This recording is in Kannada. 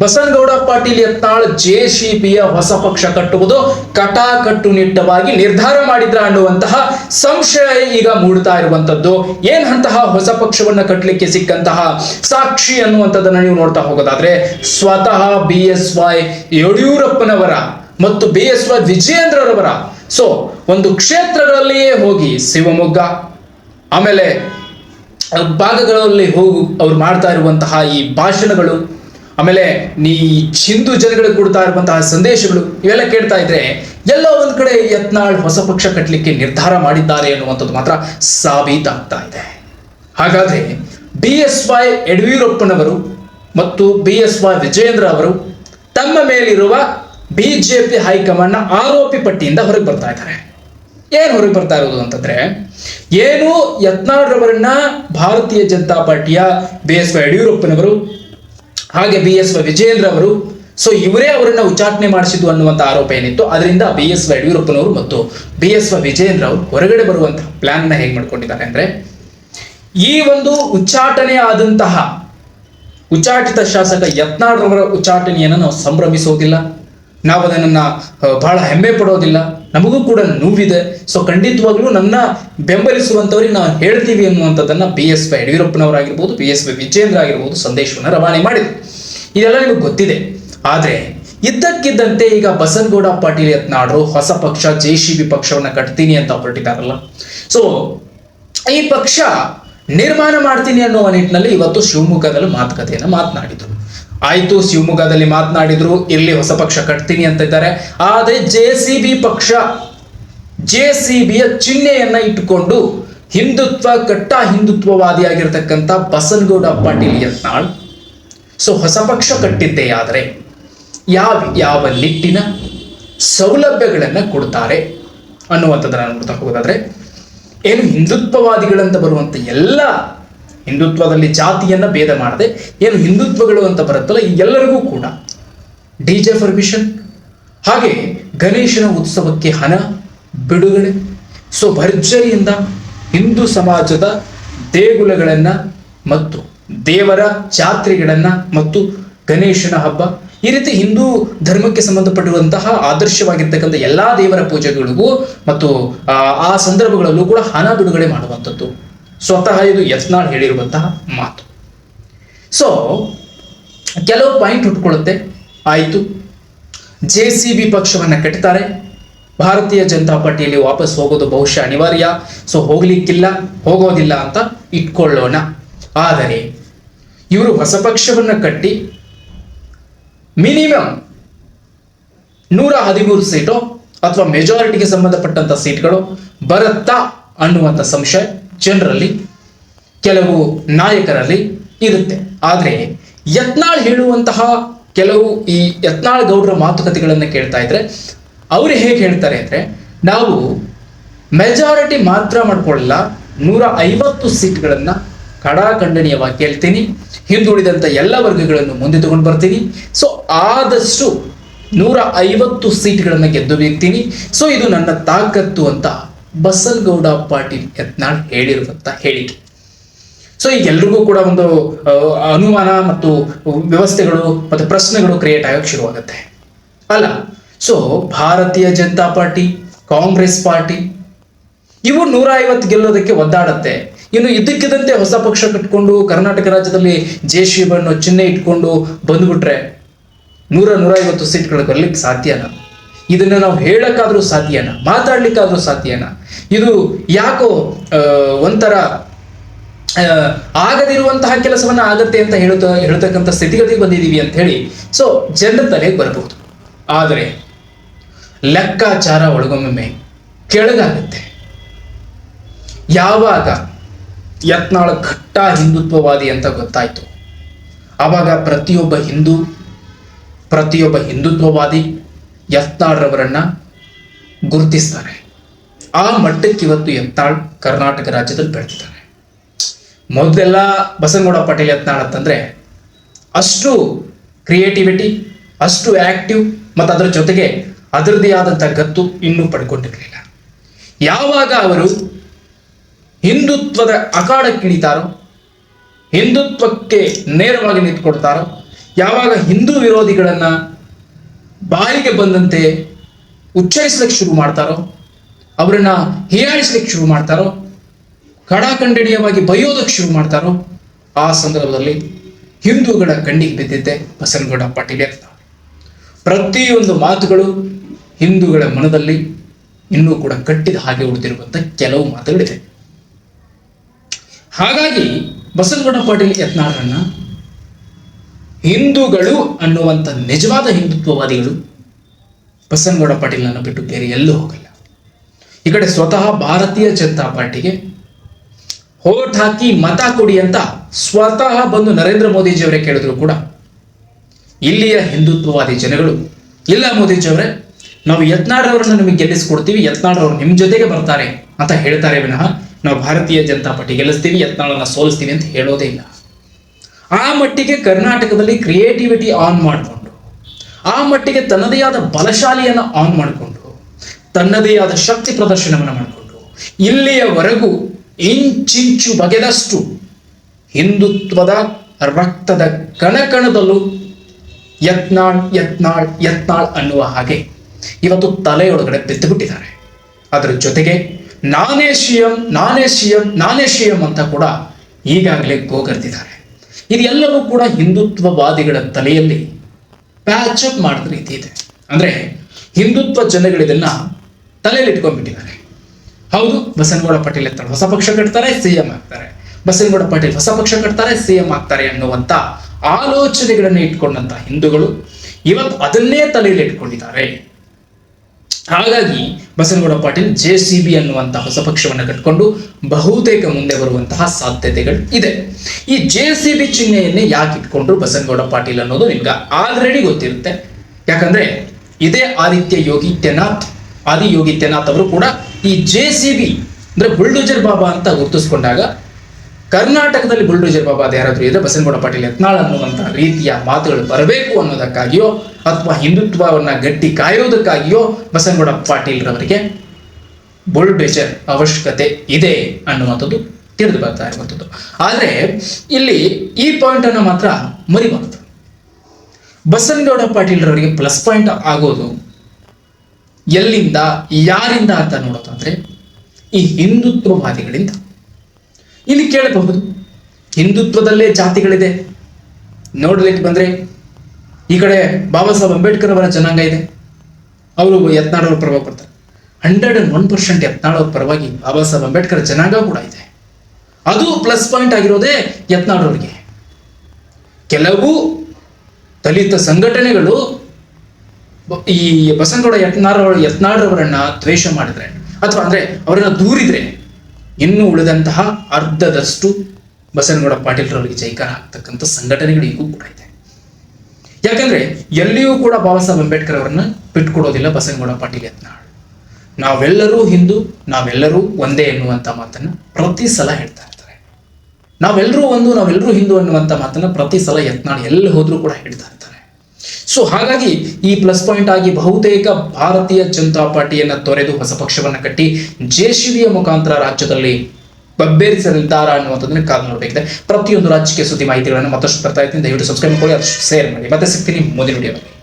ಬಸನಗೌಡ ಪಾಟೀಲ್ ಯತ್ನಾಳ್ ಜೆಸಿಬಿಯ ಹೊಸ ಪಕ್ಷ ಕಟ್ಟುವುದು ಕಟಾಕಟ್ಟುನಿಟ್ಟವಾಗಿ ನಿರ್ಧಾರ ಮಾಡಿದ್ರ ಅನ್ನುವಂತಹ ಸಂಶಯ ಈಗ ಮೂಡ್ತಾ ಇರುವಂತದ್ದು. ಏನಂತಹ ಹೊಸ ಪಕ್ಷವನ್ನ ಕಟ್ಟಲಿಕ್ಕೆ ಸಿಕ್ಕಂತಹ ಸಾಕ್ಷಿ ಅನ್ನುವಂಥದ್ದನ್ನ ನೀವು ನೋಡ್ತಾ ಹೋಗೋದಾದ್ರೆ ಸ್ವತಃ ಬಿ ಎಸ್ ವೈ ಯಡಿಯೂರಪ್ಪನವರ ಮತ್ತು ಬಿ ಎಸ್ ವೈ ವಿಜಯೇಂದ್ರರವರ. ಸೊ ಒಂದು ಕ್ಷೇತ್ರಗಳಲ್ಲಿಯೇ ಹೋಗಿ ಶಿವಮೊಗ್ಗ, ಆಮೇಲೆ ಭಾಗಗಳಲ್ಲಿ ಹೋಗು ಅವ್ರು ಮಾಡ್ತಾ ಇರುವಂತಹ ಈ ಭಾಷಣಗಳು ಆಮೇಲೆ ನೀ ಚಿಂದು ಜನಗಳಿಗೆ ಕೊಡ್ತಾ ಇರುವಂತಹ ಸಂದೇಶಗಳು ಇವೆಲ್ಲ ಕೇಳ್ತಾ ಇದ್ರೆ ಎಲ್ಲ ಒಂದ್ ಕಡೆ ಯತ್ನಾಳ್ ಹೊಸ ಪಕ್ಷ ಕಟ್ಟಲಿಕ್ಕೆ ನಿರ್ಧಾರ ಮಾಡಿದ್ದಾರೆ ಅನ್ನುವಂಥದ್ದು ಮಾತ್ರ ಸಾಬೀತಾಗ್ತಾ ಇದೆ. ಹಾಗಾದ್ರೆ ಬಿ ಎಸ್ ವೈ ಯಡಿಯೂರಪ್ಪನವರು ಮತ್ತು ಬಿ ಎಸ್ ವೈ ವಿಜಯೇಂದ್ರ ಅವರು ತಮ್ಮ ಮೇಲಿರುವ ಬಿಜೆಪಿ ಹೈಕಮಾಂಡ್ನ ಆರೋಪಿ ಪಟ್ಟಿಯಿಂದ ಹೊರಗೆ ಬರ್ತಾ ಇದ್ದಾರೆ. ಏನು ಹೊರಗೆ ಬರ್ತಾ ಇರೋದು ಅಂತಂದ್ರೆ ಏನು ಯತ್ನಾಳ್ರವರನ್ನ ಭಾರತೀಯ ಜನತಾ ಪಾರ್ಟಿಯ ಬಿ ಎಸ್ ವೈ ಯಡಿಯೂರಪ್ಪನವರು ಹಾಗೆ ಬಿ ಎಸ್ ವೈ ವಿಜಯೇಂದ್ರ ಅವರು ಸೊ ಇವರೇ ಅವರನ್ನ ಉಚ್ಚಾಟನೆ ಮಾಡಿಸಿದ್ದು ಅನ್ನುವಂಥ ಆರೋಪ ಏನಿತ್ತು, ಅದರಿಂದ ಬಿ ಎಸ್ ವೈ ಯಡಿಯೂರಪ್ಪನವರು ಮತ್ತು ಬಿ ಎಸ್ ವೈ ವಿಜಯೇಂದ್ರ ಅವರು ಹೊರಗಡೆ ಬರುವಂತಹ ಪ್ಲಾನ್ನ ಹೇಗೆ ಮಾಡ್ಕೊಂಡಿದ್ದಾರೆ ಅಂದ್ರೆ, ಈ ಒಂದು ಉಚ್ಚಾಟನೆ ಆದಂತಹ ಉಚ್ಚಾಟಿತ ಶಾಸಕ ಯತ್ನಾಳ್ರವರ ಉಚ್ಚಾಟನೆಯನ್ನು ನಾವು ಸಂಭ್ರಮಿಸೋದಿಲ್ಲ ನಾವು ಅದನ್ನ ಬಹಳ ಹೆಮ್ಮೆ ಪಡೋದಿಲ್ಲ ನಮಗೂ ಕೂಡ ನೋವಿದೆ. ಸೊ ಖಂಡಿತವಾಗ್ಲೂ ನನ್ನ ಬೆಂಬಲಿಸುವಂತವ್ರಿಗೆ ನಾವು ಹೇಳ್ತೀವಿ ಅನ್ನುವಂಥದ್ದನ್ನ ಬಿ ಎಸ್ ವೈ ಯಡಿಯೂರಪ್ಪನವರಾಗಿರ್ಬೋದು ಬಿ ಎಸ್ ವೈ ವಿಜೇಂದ್ರ ಆಗಿರ್ಬೋದು ಸಂದೇಶವನ್ನು ರವಾನೆ ಮಾಡಿದ್ರು. ಇದೆಲ್ಲ ನಿಮಗೆ ಗೊತ್ತಿದೆ. ಆದ್ರೆ, ಇದ್ದಕ್ಕಿದ್ದಂತೆ ಈಗ ಬಸನಗೌಡ ಪಾಟೀಲ್ ಯತ್ನಾಡ್ರು ಹೊಸ ಪಕ್ಷ, ಜೆ ಸಿ ಬಿ ಪಕ್ಷವನ್ನ ಕಟ್ತೀನಿ ಅಂತ ಹೊರಟಿದಾರಲ್ಲ ಸೊ ಈ ಪಕ್ಷ ನಿರ್ಮಾಣ ಮಾಡ್ತೀನಿ ಅನ್ನುವ ನಿಟ್ಟಿನಲ್ಲಿ ಇವತ್ತು ಶಿವಮೊಗ್ಗದಲ್ಲಿ ಮಾತುಕತೆಯನ್ನು ಮಾತನಾಡಿದ್ರು. ಆಯ್ತು, ಶಿವಮೊಗ್ಗದಲ್ಲಿ ಮಾತನಾಡಿದ್ರು ಇಲ್ಲಿ ಹೊಸ ಪಕ್ಷ ಕಟ್ತೀನಿ ಅಂತ ಇದ್ದಾರೆ ಆದ್ರೆ ಜೆ ಸಿ ಬಿ ಪಕ್ಷ, ಜೆ ಸಿ ಬಿಯ ಚಿಹ್ನೆಯನ್ನ ಇಟ್ಟುಕೊಂಡು ಹಿಂದುತ್ವ ಕಟ್ಟ ಹಿಂದುತ್ವವಾದಿಯಾಗಿರ್ತಕ್ಕಂಥ ಬಸನಗೌಡ ಪಾಟೀಲ್ ಯತ್ನಾಳ್, ಸೊ ಹೊಸ ಪಕ್ಷ ಕಟ್ಟಿದ್ದೇ ಆದರೆ ಯಾವ ಯಾವ ನಿಟ್ಟಿನ ಸೌಲಭ್ಯಗಳನ್ನು ಕೊಡ್ತಾರೆ ಅನ್ನುವಂಥದ್ದನ್ನು ನೋಡ್ತಾ ಹೋಗೋದಾದ್ರೆ, ಏನು ಹಿಂದುತ್ವವಾದಿಗಳಂತ ಬರುವಂಥ ಎಲ್ಲ ಹಿಂದುತ್ವದಲ್ಲಿ ಜಾತಿಯನ್ನ ಭೇದ ಮಾಡದೆ ಏನು ಹಿಂದುತ್ವಗಳು ಅಂತ ಬರುತ್ತಲ್ಲ ಎಲ್ಲರಿಗೂ ಕೂಡ. D J permission. ಹಾಗೆ ಗಣೇಶನ ಉತ್ಸವಕ್ಕೆ ಹಣ, ಬಿಡುಗಡೆ. ಸೊ ಭರ್ಜರಿಯಿಂದ ಹಿಂದೂ ಸಮಾಜದ ದೇಗುಲಗಳನ್ನ ಮತ್ತು ದೇವರ ಜಾತ್ರೆಗಳನ್ನ ಮತ್ತು ಗಣೇಶನ ಹಬ್ಬ, ಈ ರೀತಿ ಹಿಂದೂ ಧರ್ಮಕ್ಕೆ ಸಂಬಂಧಪಟ್ಟಿರುವಂತಹ ಆದರ್ಶವಾಗಿರ್ತಕ್ಕಂಥ ಎಲ್ಲಾ ದೇವರ ಪೂಜೆಗಳಿಗೂ ಮತ್ತು ಆ ಸಂದರ್ಭಗಳಲ್ಲೂ ಕೂಡ ಹಣ ಬಿಡುಗಡೆ ಮಾಡುವಂಥದ್ದು. ಸ್ವತಃ ಇದು ಯತ್ನಾಳ್ ಹೇಳಿರುವಂತಹ ಮಾತು. ಸೊ ಕೆಲವು ಪಾಯಿಂಟ್ ಹುಟ್ಕೊಳ್ಳುತ್ತೆ ಆಯಿತು. ಜೆ ಸಿ ಬಿ ಪಕ್ಷವನ್ನ ಕಟ್ತಾರೆ. ಭಾರತೀಯ ಜನತಾ ಪಾರ್ಟಿಯಲ್ಲಿ ವಾಪಸ್ ಹೋಗೋದು ಬಹುಶಃ ಅನಿವಾರ್ಯ. ಸೊ ಹೋಗ್ಲಿಕ್ಕಿಲ್ಲ, ಹೋಗೋದಿಲ್ಲ ಅಂತ ಇಟ್ಕೊಳ್ಳೋಣ. ಆದರೆ, ಇವರು ಹೊಸ ಪಕ್ಷವನ್ನ ಕಟ್ಟಿ ಮಿನಿಮಮ್ ನೂರ ಹದಿಮೂರು ಸೀಟು ಅಥವಾ ಮೆಜಾರಿಟಿಗೆ ಸಂಬಂಧಪಟ್ಟಂತ ಸೀಟ್ಗಳು ಬರುತ್ತಾ ಅನ್ನುವಂಥ ಸಂಶಯ. ಜನರಲ್ಲಿ, ಕೆಲವು ನಾಯಕರಲ್ಲಿ ಇರುತ್ತೆ. ಆದರೆ, ಯತ್ನಾಳ್ ಹೇಳುವಂತಹ ಕೆಲವು ಈ ಯತ್ನಾಳ್ ಗೌಡರ ಮಾತುಕತೆಗಳನ್ನು ಕೇಳ್ತಾ ಇದ್ರೆ, ಅವರು ಹೇಗೆ ಹೇಳ್ತಾರೆ ಅಂದ್ರೆ, ನಾವು ಮೆಜಾರಿಟಿ ಮಾತ್ರ ಮಾಡ್ಕೊಳ್ಳಲ್ಲ, ನೂರ ಐವತ್ತು ಸೀಟ್ಗಳನ್ನ ಕಡಾಖಂಡನೀಯವಾಗಿ ಕೇಳ್ತೀನಿ. ಹಿಂದುಳಿದಂತ ಎಲ್ಲ ವರ್ಗಗಳನ್ನು ಮುಂದೆ ತಗೊಂಡು ಬರ್ತೀನಿ. ಸೊ ಆದಷ್ಟು ನೂರ ಐವತ್ತು ಸೀಟ್ಗಳನ್ನು ಗೆದ್ದು ಬೀಗ್ತೀನಿ. ಸೊ ಇದು ನನ್ನ ತಾಕತ್ತು ಅಂತ ಬಸನಗೌಡ ಪಾಟೀಲ್ ಯತ್ನಾಳ್ ಹೇಳಿರುವಂತ ಹೇಳಿಕೆ. ಸೊ ಈಗ ಎಲ್ರಿಗೂ ಕೂಡ ಒಂದು ಅನುಮಾನ ಮತ್ತು ವ್ಯವಸ್ಥೆಗಳು ಮತ್ತು ಪ್ರಶ್ನೆಗಳು ಕ್ರಿಯೇಟ್ ಆಗೋಕೆ ಶುರುವಾಗುತ್ತೆ. ಅಲ್ಲ ಸೊ ಭಾರತೀಯ ಜನತಾ ಪಾರ್ಟಿ, ಕಾಂಗ್ರೆಸ್ ಪಾರ್ಟಿ, ಇವು ನೂರ ಐವತ್ತು ಗೆಲ್ಲೋದಕ್ಕೆ ಒದ್ದಾಡತ್ತೆ. ಇನ್ನು ಇದ್ದಕ್ಕಿದ್ದಂತೆ ಹೊಸ ಪಕ್ಷ ಕಟ್ಕೊಂಡು ಕರ್ನಾಟಕ ರಾಜ್ಯದಲ್ಲಿ ಜೆ ಶಿವಣ್ಣು ಚಿಹ್ನೆ ಇಟ್ಕೊಂಡು ಬಂದ್ಬಿಟ್ರೆ ನೂರ ನೂರ ಐವತ್ತು ಸೀಟ್ಗಳು ಬರ್ಲಿಕ್ಕೆ ಸಾಧ್ಯನಾ ಇದನ್ನ ನಾವು ಹೇಳಕ್ಕಾದ್ರೂ ಸಾಧ್ಯನಾ? ಮಾತಾಡ್ಲಿಕ್ಕಾದ್ರೂ ಸಾಧ್ಯನ? ಇದು ಯಾಕೋ ಒಂಥರ ಆಗದಿರುವಂತಹ ಕೆಲಸವನ್ನ ಆಗತ್ತೆ ಅಂತ ಹೇಳುತ್ತ, ಹೇಳ್ತಕ್ಕಂಥ ಸ್ಥಿತಿಗತಿಗೆ ಬಂದಿದ್ದೀವಿ ಅಂತ ಹೇಳಿ, ಸೊ ಜನರ ತಲೆಗೆ ಬರಬಹುದು. ಆದರೆ, ಲೆಕ್ಕಾಚಾರ ಒಳಗೊಮ್ಮೆ ಕೆಳಗಾಗುತ್ತೆ. ಯಾವಾಗ ಯತ್ನಾಳ ಘಟ್ಟ ಹಿಂದುತ್ವವಾದಿ ಅಂತ ಗೊತ್ತಾಯ್ತು. ಆವಾಗ ಪ್ರತಿಯೊಬ್ಬ ಹಿಂದೂ, ಪ್ರತಿಯೊಬ್ಬ ಹಿಂದುತ್ವವಾದಿ ಯತ್ನಾಳ್ರವರನ್ನ ಗುರುತಿಸ್ತಾರೆ. ಆ ಮಟ್ಟಕ್ಕೆ ಇವತ್ತು ಯತ್ನಾಳ್ ಕರ್ನಾಟಕ ರಾಜ್ಯದಲ್ಲಿ ಬೆಳೆದಿದ್ದಾರೆ. ಮೊದಲೆಲ್ಲ ಬಸನಗೌಡ ಪಾಟೀಲ್ ಯತ್ನಾಳ್ ಅಂತಂದ್ರೆ ಅಷ್ಟು ಕ್ರಿಯೇಟಿವಿಟಿ, ಅಷ್ಟು ಆಕ್ಟಿವ್ ಮತ್ತು ಅದರ ಜೊತೆಗೆ ಅದರದೇ ಆದಂಥ ಗತ್ತು ಇನ್ನೂ ಪಡ್ಕೊಂಡಿರಲಿಲ್ಲ. ಯಾವಾಗ ಅವರು ಹಿಂದುತ್ವದ ಅಖಾಡಕ್ಕಿಳಿತಾರೋ ಹಿಂದುತ್ವಕ್ಕೆ ನೇರವಾಗಿ ನಿಂತ್ಕೊಡ್ತಾರೋ ಯಾವಾಗ ಹಿಂದೂ ವಿರೋಧಿಗಳನ್ನ ಬಾಯಿಗೆ ಬಂದಂತೆ ಉಚ್ಚರಿಸಲಿಕ್ಕೆ ಶುರು ಮಾಡ್ತಾರೋ, ಅವರನ್ನ ಹೀಯಾಳಿಸ್ಲಿಕ್ಕೆ ಶುರು ಮಾಡ್ತಾರೋ ಕಡಾಖಂಡನೀಯವಾಗಿ ಬೈಯೋದಕ್ಕೆ ಶುರು ಮಾಡ್ತಾರೋ, ಆ ಸಂದರ್ಭದಲ್ಲಿ ಹಿಂದೂಗಳ ಕಣ್ಣಿಗೆ ಬಿದ್ದಿದ್ದೆ ಬಸನಗೌಡ ಪಾಟೀಲ್ ಅಂತ. ಪ್ರತಿಯೊಂದು ಮಾತುಗಳು ಹಿಂದೂಗಳ ಮನದಲ್ಲಿ ಇನ್ನೂ ಕೂಡ ಕಟ್ಟಿದ ಹಾಗೆ ಉಳಿದಿರುವಂತ ಕೆಲವು ಮಾತುಗಳಿದೆ ಹಾಗಾಗಿ ಬಸನಗೌಡ ಪಾಟೀಲ್ ಯತ್ನಾಳರನ್ನ ಹಿಂದೂಗಳು ಅನ್ನುವಂಥ ನಿಜವಾದ ಹಿಂದುತ್ವವಾದಿಗಳು. ಬಸನಗೌಡ ಪಾಟೀಲನ್ನು ಬಿಟ್ಟು ಬೇರೆ ಎಲ್ಲೂ ಹೋಗಲ್ಲ. ಈ ಕಡೆ ಸ್ವತಃ ಭಾರತೀಯ ಜನತಾ ಪಾರ್ಟಿಗೆ ಹೋಟ್ ಹಾಕಿ ಮತ ಕೊಡಿ ಅಂತ ಸ್ವತಃ ಬಂದು ನರೇಂದ್ರ ಮೋದಿಜಿಯವರೇ ಕೇಳಿದ್ರು ಕೂಡ. ಇಲ್ಲಿಯ ಹಿಂದುತ್ವವಾದಿ ಜನಗಳು, ಇಲ್ಲ ಮೋದಿಜಿಯವರೇ, ನಾವು ಯತ್ನಾಡವರನ್ನು ನಿಮಗೆ ಗೆಲ್ಲಿಸ್ಕೊಡ್ತೀವಿ ಯತ್ನಾಡ್ರವ್ರು ನಿಮ್ಮ ಜೊತೆಗೆ ಬರ್ತಾರೆ ಅಂತ ಹೇಳ್ತಾರೆ ವಿನಃ ನಾವು ಭಾರತೀಯ ಜನತಾ ಪಾರ್ಟಿ ಗೆಲ್ಲಿಸ್ತೀವಿ ಯತ್ನಾಳನ್ನ ಸೋಲಿಸ್ತೀವಿ ಅಂತ ಹೇಳೋದೇ ಇಲ್ಲ. ಆ ಮಟ್ಟಿಗೆ ಕರ್ನಾಟಕದಲ್ಲಿ ಕ್ರಿಯೇಟಿವಿಟಿ ಆನ್ ಮಾಡಿಕೊಂಡು, ಆ ಮಟ್ಟಿಗೆ ತನ್ನದೇ ಆದ ಬಲಶಾಲಿಯನ್ನು ಆನ್ ಮಾಡಿಕೊಂಡು, ತನ್ನದೇ ಆದ ಶಕ್ತಿ ಪ್ರದರ್ಶನವನ್ನು ಮಾಡಿಕೊಂಡು, ಇಲ್ಲಿಯವರೆಗೂ ಇಂಚಿಂಚು ಬಗೆದಷ್ಟು ಹಿಂದುತ್ವದ ರಕ್ತದ ಕಣಕಣದಲ್ಲೂ ಯತ್ನಾಳ್ ಯತ್ನಾಳ್ ಯತ್ನಾಳ್ ಅನ್ನುವ ಹಾಗೆ ಇವತ್ತು ತಲೆಯೊಳಗಡೆ ಬಿದ್ದುಬಿಟ್ಟಿದ್ದಾರೆ. ಅದರ ಜೊತೆಗೆ ನಾನೇ ಸಿಎಂ ನಾನೇ ಸಿಎಂ ನಾನೇ ಸಿಎಂ ಅಂತ ಕೂಡ ಈಗಾಗಲೇ ಗೋಗರ್ತಿದ್ದಾರೆ ಇದೆಲ್ಲವೂ ಕೂಡ ಹಿಂದುತ್ವವಾದಿಗಳ ತಲೆಯಲ್ಲಿ ಪ್ಯಾಚ್ ಅಪ್ ಮಾಡಿದ ರೀತಿ ಇದೆ. ಅಂದ್ರೆ ಹಿಂದುತ್ವ ಜನಗಳು ಇದನ್ನ ತಲೆಯಲ್ಲಿ ಇಟ್ಕೊಂಡ್ಬಿಟ್ಟಿದ್ದಾರೆ. ಹೌದು, ಬಸನಗೌಡ ಪಾಟೀಲ್ ಎತ್ತಾಳೆ ಹೊಸ ಪಕ್ಷ ಕಟ್ತಾರೆ, ಸಿಎಂ ಆಗ್ತಾರೆ. ಬಸನಗೌಡ ಪಾಟೀಲ್ ಹೊಸ ಪಕ್ಷ ಕಟ್ತಾರೆ, ಸಿಎಂ ಆಗ್ತಾರೆ ಅನ್ನುವಂತ ಆಲೋಚನೆಗಳನ್ನು ಇಟ್ಕೊಂಡಂತ ಹಿಂದೂಗಳು ಇವತ್ತು ಅದನ್ನೇ ತಲೆಯಲ್ಲಿ ಇಟ್ಕೊಂಡಿದ್ದಾರೆ. ಹಾಗಾಗಿ Basanagouda Patil J C B ಅನ್ನುವಂತಹ ಹೊಸ ಪಕ್ಷವನ್ನು ಕಟ್ಕೊಂಡು ಬಹುತೇಕ ಮುಂದೆ ಬರುವಂತಹ ಸಾಧ್ಯತೆಗಳು ಇದೆ. ಈ ಜೆ ಸಿ ಬಿ ಚಿಹ್ನೆಯನ್ನೇ ಯಾಕೆ ಇಟ್ಕೊಂಡ್ರು ಬಸನಗೌಡ ಪಾಟೀಲ್ ಅನ್ನೋದು ನಿಮ್ಗೆ ಆಲ್ರೆಡಿ ಗೊತ್ತಿರುತ್ತೆ. ಯಾಕಂದ್ರೆ ಇದೇ ಆದಿತ್ಯ ಯೋಗಿ ಯೋಗಿತ್ಯನಾಥ್ ಆದಿ ಯೋಗಿ ಯೋಗಿತ್ಯನಾಥ್ ಅವರು ಕೂಡ ಈ ಜೆ ಸಿ ಬಿ ಅಂದ್ರೆ ಬುಲ್ಡೋಜರ್ ಬಾಬಾ ಅಂತ ಗುರುತಿಸ್ಕೊಂಡಾಗ ಕರ್ನಾಟಕದಲ್ಲಿ ಬುಲ್ಡೋಜರ್ ಬಾಬಾ ಯಾರಾದ್ರೂ ಇದ್ರೆ ಬಸನಗೌಡ ಪಾಟೀಲ್ ಯತ್ನಾಳ್ ಅನ್ನುವಂತಹ ರೀತಿಯ ಮಾತುಗಳು ಬರಬೇಕು ಅನ್ನೋದಕ್ಕಾಗಿಯೋ ಅಥವಾ ಹಿಂದುತ್ವವನ್ನ ಗಟ್ಟಿ ಕಾಯೋದಕ್ಕಾಗಿಯೋ ಬಸನಗೌಡ ಪಾಟೀಲ್ ರವರಿಗೆ ಬುಲ್ಡೋಜರ್ ಅವಶ್ಯಕತೆ ಇದೆ ಅನ್ನುವಂಥದ್ದು ತಿಳಿದು ಬರ್ತಾ ಇರುವಂಥದ್ದು. ಆದರೆ ಇಲ್ಲಿ ಈ ಪಾಯಿಂಟ್ ಅನ್ನು ಮಾತ್ರ ಮರಿಬಾರದು. ಬಸನಗೌಡ ಪಾಟೀಲ್ ರವರಿಗೆ ಪ್ಲಸ್ ಪಾಯಿಂಟ್ ಆಗೋದು ಎಲ್ಲಿಂದ, ಯಾರಿಂದ ಅಂತ ನೋಡೋದಾದ್ರೆ ಈ ಹಿಂದುತ್ವವಾದಿಗಳಿಂದ. ಇಲ್ಲಿ ಕೇಳಬಹುದು. ಹಿಂದುತ್ವದಲ್ಲೇ ಜಾತಿಗಳಿದೆ. ನೋಡಲಿಕ್ಕೆ ಬಂದ್ರೆ ಈ ಕಡೆ ಬಾಬಾ ಸಾಹೇಬ್ ಅಂಬೇಡ್ಕರ್ ಅವರ ಜನಾಂಗ ಇದೆ. ಅವರು ಯತ್ನಾಳವ್ರ ಪರವಾಗಿ ಬರ್ತಾರೆ. ಹಂಡ್ರೆಡ್ ಅಂಡ್ ಒನ್ ಪರ್ಸೆಂಟ್ ಯತ್ನಾಳವ್ರ ಪರವಾಗಿ ಬಾಬಾ ಸಾಹೇಬ್ ಅಂಬೇಡ್ಕರ್ ಜನಾಂಗ ಕೂಡ ಇದೆ. ಅದು ಪ್ಲಸ್ ಪಾಯಿಂಟ್ ಆಗಿರೋದೇ ಯತ್ನಾಳವ್ರಿಗೆ ಕೆಲವು ದಲಿತ ಸಂಘಟನೆಗಳು ಈ ಬಸನಗೌಡ ಯತ್ನಾಳ್ ಯತ್ನಾಳ್ರವರನ್ನ ದ್ವೇಷ ಮಾಡಿದ್ರೆ, ಅಥವಾ ಅಂದ್ರೆ ಅವರನ್ನ ದೂರಿದ್ರೆ ಇನ್ನು ಉಳಿದಂತಹ ಅರ್ಧದಷ್ಟು ಬಸನಗೌಡ ಪಾಟೀಲ್ರವರಿಗೆ ಜೈಕಾರ ಹಾಕ್ತಕ್ಕಂಥ ಸಂಘಟನೆಗಳು ಈಗೂ ಕೂಡ ಇದೆ. ಯಾಕಂದ್ರೆ ಎಲ್ಲಿಯೂ ಕೂಡ ಬಾಬಾ ಸಾಹೇಬ್ ಅಂಬೇಡ್ಕರ್ ಅವರನ್ನ ಬಿಟ್ಕೊಡೋದಿಲ್ಲ ಬಸನಗೌಡ ಪಾಟೀಲ್ ಯತ್ನಾಳ್. ನಾವೆಲ್ಲರೂ ಹಿಂದೂ, ನಾವೆಲ್ಲರೂ ಒಂದೇ ಎನ್ನುವಂತ ಮಾತನ್ನ ಪ್ರತಿ ಸಲ ಹೇಳ್ತಾ ಇರ್ತಾರೆ. ನಾವೆಲ್ಲರೂ ಒಂದು, ನಾವೆಲ್ಲರೂ ಹಿಂದೂ ಅನ್ನುವಂತ ಮಾತನ್ನ ಪ್ರತಿ ಸಲ ಯತ್ನಾಳ್ ಎಲ್ಲಿ ಹೋದ್ರೂ ಕೂಡ ಹೇಳ್ತಾ ಇರ್ತಾರೆ ಸೊ ಹಾಗಾಗಿ ಈ ಪ್ಲಸ್ ಪಾಯಿಂಟ್ ಆಗಿ ಬಹುತೇಕ ಭಾರತೀಯ ಜನತಾ ಪಾರ್ಟಿಯನ್ನ ತೊರೆದು ಹೊಸ ಪಕ್ಷವನ್ನ ಕಟ್ಟಿ ಜೆಸಿಬಿಯ ಮುಖಾಂತರ ರಾಜ್ಯದಲ್ಲಿ ಬಬ್ಬೇರಿಸಲಿದ್ದಾರಾ ಅನ್ನುವಂಥದ್ದನ್ನ ಕಾದು ನೋಡಬೇಕಿದೆ. ಪ್ರತಿಯೊಂದು ರಾಜ್ಯಕ್ಕೆ ಸುದ್ದಿ ಮಾಹಿತಿಗಳನ್ನು ಮತ್ತಷ್ಟು ಬರ್ತಾ ಇದ್ದೀನಿ. ದಯವಿಟ್ಟು ಸಬ್ಸ್ಕ್ರೈಬ್ ಮಾಡಿ ಅದಷ್ಟು ಶೇರ್ ಮಾಡಿ. ಮತ್ತೆ ಸಿಗ್ತೀನಿ ಮುಂದಿನ ವಿಡಿಯೋದಲ್ಲಿ